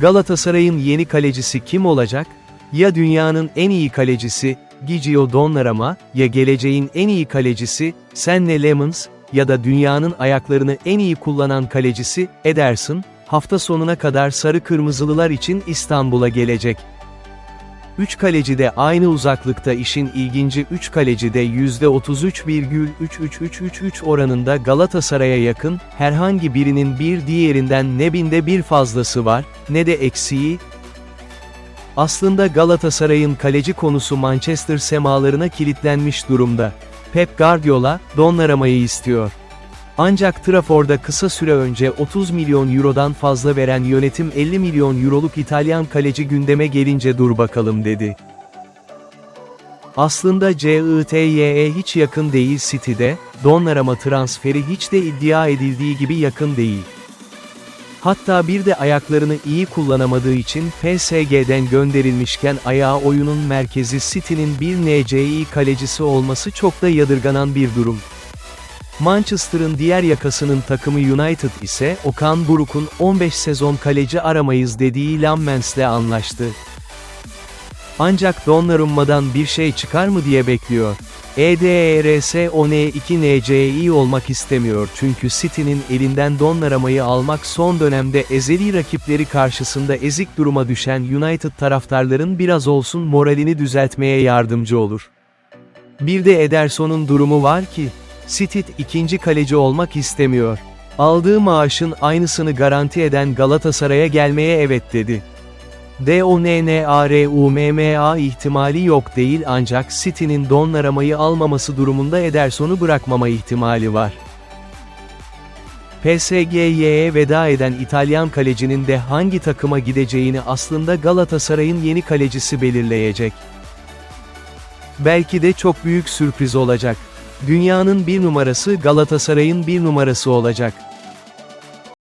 Galatasaray'ın yeni kalecisi kim olacak? Ya dünyanın en iyi kalecisi, Gigio Donnarumma, ya geleceğin en iyi kalecisi, Senne Lemons, ya da dünyanın ayaklarını en iyi kullanan kalecisi, Ederson, hafta sonuna kadar sarı kırmızılılar için İstanbul'a gelecek. 3 kaleci de aynı uzaklıkta işin ilginci 3 kaleci de %33,33333 oranında Galatasaray'a yakın, herhangi birinin bir diğerinden ne binde bir fazlası var, ne de eksiği. Aslında Galatasaray'ın kaleci konusu Manchester semalarına kilitlenmiş durumda. Pep Guardiola, Donnarumma'yı istiyor. Ancak Trafford'da kısa süre önce 30 milyon eurodan fazla veren yönetim 50 milyon euroluk İtalyan kaleci gündeme gelince dur bakalım dedi. Aslında CITY'ye hiç yakın değil City'de, Donnarumma transferi hiç de iddia edildiği gibi yakın değil. Hatta bir de ayaklarını iyi kullanamadığı için PSG'den gönderilmişken ayağı oyunun merkezi City'nin bir NCI kalecisi olması çok da yadırganan bir durum. Manchester'ın diğer yakasının takımı United ise Okan Buruk'un 15 sezon kaleci aramayız dediği Lammens'le anlaştı. Ancak Donnarumma'dan bir şey çıkar mı diye bekliyor. E EDRS ON2NCI olmak istemiyor çünkü City'nin elinden Donnarumma'yı almak son dönemde ezeli rakipleri karşısında ezik duruma düşen United taraftarların biraz olsun moralini düzeltmeye yardımcı olur. Bir de Ederson'un durumu var ki, City ikinci kaleci olmak istemiyor. Aldığı maaşın aynısını garanti eden Galatasaray'a gelmeye evet dedi. DONNARUMMA ihtimali yok değil ancak City'nin Donnarumma'yı almaması durumunda Ederson'u bırakmama ihtimali var. PSG'ye veda eden İtalyan kalecinin de hangi takıma gideceğini aslında Galatasaray'ın yeni kalecisi belirleyecek. Belki de çok büyük sürpriz olacak. Dünyanın bir numarası Galatasaray'ın bir numarası olacak.